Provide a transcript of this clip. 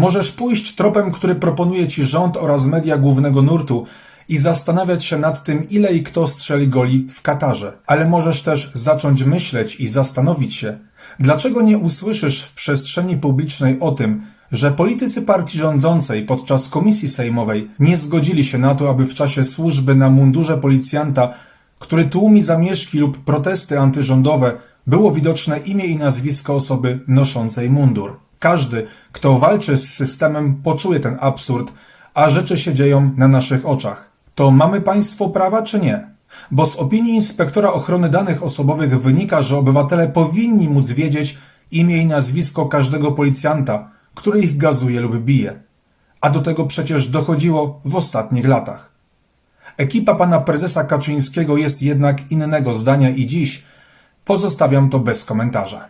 Możesz pójść tropem, który proponuje ci rząd oraz media głównego nurtu i zastanawiać się nad tym, ile i kto strzeli goli w Katarze. Ale możesz też zacząć myśleć i zastanowić się, dlaczego nie usłyszysz w przestrzeni publicznej o tym, że politycy partii rządzącej podczas komisji sejmowej nie zgodzili się na to, aby w czasie służby na mundurze policjanta, który tłumi zamieszki lub protesty antyrządowe, było widoczne imię i nazwisko osoby noszącej mundur. Każdy, kto walczy z systemem, poczuje ten absurd, a rzeczy się dzieją na naszych oczach. To mamy państwo prawa czy nie? Bo z opinii inspektora ochrony danych osobowych wynika, że obywatele powinni móc wiedzieć imię i nazwisko każdego policjanta, który ich gazuje lub bije. A do tego przecież dochodziło w ostatnich latach. Ekipa pana prezesa Kaczyńskiego jest jednak innego zdania i dziś pozostawiam to bez komentarza.